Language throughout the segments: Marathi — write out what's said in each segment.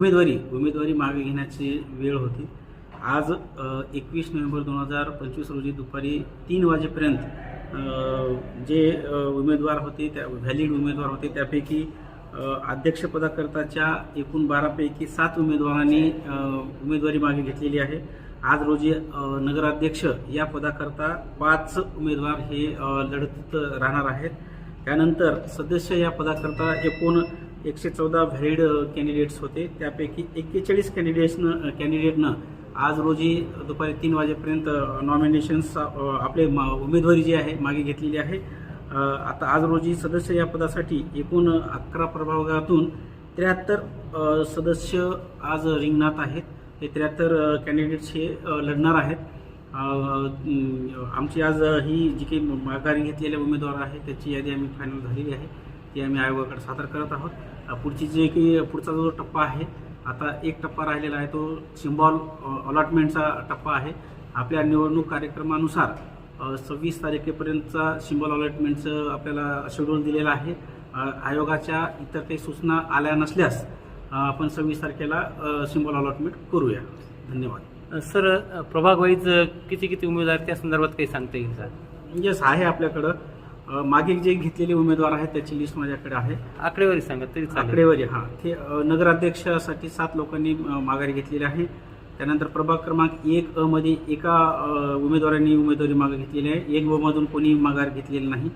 उमेदवारी उमेदवारी मागे घेण्याची वेळ होती. आज एकवीस नोव्हेंबर दोन हजार पंचवीस रोजी दुपारी तीन वाजेपर्यंत जे उमेदवार होते त्या व्हॅलिड उमेदवार होते त्यापैकी अध्यक्षपदाकरताच्या एकूण बारापैकी सात उमेदवारांनी उमेदवारी मागे घेतलेली आहे. आज रोजी नगराध्यक्ष या पदाकरता पाच उमेदवार हे लढतीत राहणार आहेत. त्यानंतर सदस्य या पदाकरता एकूण एकशे चौदा व्हॅलिड कॅन्डिडेट्स होते. त्यापैकी एक्केचाळीस कॅन्डिडेट्सनं कॅन्डिडेटनं आज रोजी दुपारी तीन वाजेपर्यंत नॉमिनेशन्स आपले मा- उमेदवारी जी आहे मागे घेतलेली आहे. आता आज रोजी सदस्य या पदासाठी एकूण अकरा प्रभागातून त्र्याहत्तर सदस्य आज रिंगणात आहेत. हे त्र्याहत्तर कॅन्डिडेट्स हे लढणार आहेत. आमची आज ही जी काही माघारी घेतलेले उमेदवार आहे त्याची यादी आम्ही फायनल झालेली आहे. ती आम्ही आयोगाकडे सादर करत आहोत. पुढची जे काही पुढचा जो टप्पा आहे आता एक टप्पा राहिलेला आहे तो सिम्बॉल अलॉटमेंटचा टप्पा आहे. आपल्या निवडणूक कार्यक्रमानुसार सव्वीस तारखेपर्यंतचा सिम्बॉल अलॉटमेंटचं आपल्याला शेड्यूल दिलेलं आहे. आयोगाच्या इतर काही सूचना आल्या नसल्यास आपण सव्वीस तारखेला सिम्बॉल अलॉटमेंट करूया. धन्यवाद. सर प्रभाग वाईज किती किती उमेदवार त्या संदर्भात काही सांगता येईल सर येस आहे आपल्याकडं. अ, मागे जे घेतलेले उमेदवार आहेत त्याची लिस्ट माझ्याकडे आहे. आकडेवारी सांगा तरी चालेल. आकडेवारी हा. ते अ, नगराध्यक्षासाठी सात लोकांनी अ, माघारी घेतलेली आहे. त्यानंतर प्रभाग क्रमांक एक अ मध्ये एका अ, उमेदवारांनी उमेदवारी मागे घेतलेली आहे. एक ब मधून कोणी माघार घेतलेली नाही.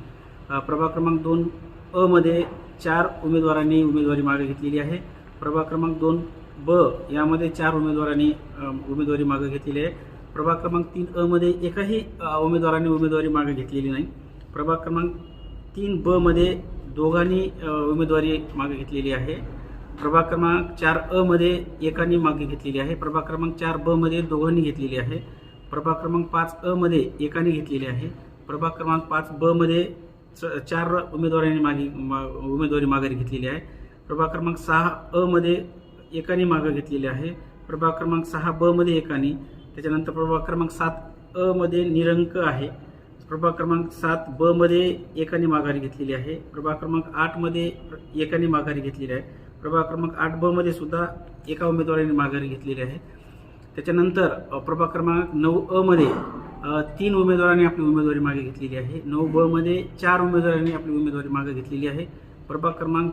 अ, प्रभाग क्रमांक दोन अ मध्ये चार उमेदवारांनी उमेदवारी मागे घेतलेली आहे. प्रभाग क्रमांक दोन ब यामध्ये चार उमेदवारांनी अ, उमेदवारी मागे घेतलेली आहे. प्रभाग क्रमांक तीन अ मध्ये एकाही अ, उमेदवारांनी उमेदवारी मागे घेतलेली नाही. प्रभाग क्रमांक तीन ब मध्ये दोघांनी उमेदवारी मागे घेतलेली आहे. प्रभाग क्रमांक चार अ मध्ये एकाने मागे घेतलेली आहे. प्रभाग क्रमांक चार ब मध्ये दोघांनी घेतलेली आहे. प्रभाग क्रमांक पाच अ मध्ये एकाने घेतलेली आहे. प्रभाग क्रमांक पाच ब मध्ये च- चार उमेदवारांनी मागे मा- उमेदवारी माघारी घेतलेली आहे. प्रभाग क्रमांक सहा अ मध्ये एकाने मागं घेतलेली आहे. प्रभाग क्रमांक सहा ब मध्ये एकाने. त्याच्यानंतर प्रभाग क्रमांक सात अ मध्ये निरंक आहे. प्रभाग क्रमांक सात ब मध्ये एकाने माघारी घेतलेली आहे. प्रभाग क्रमांक आठमध्ये एकाने माघारी घेतलेली आहे. प्रभाग क्रमांक आठ ब मध्ये सुद्धा एका उमेदवाराने माघारी घेतलेली आहे. त्याच्यानंतर प्रभाग क्रमांक नऊ अ मध्ये तीन उमेदवारांनी आपली उमेदवारी मागे घेतलेली आहे. नऊ ब मध्ये चार उमेदवारांनी आपली उमेदवारी मागे घेतलेली आहे. प्रभाग क्रमांक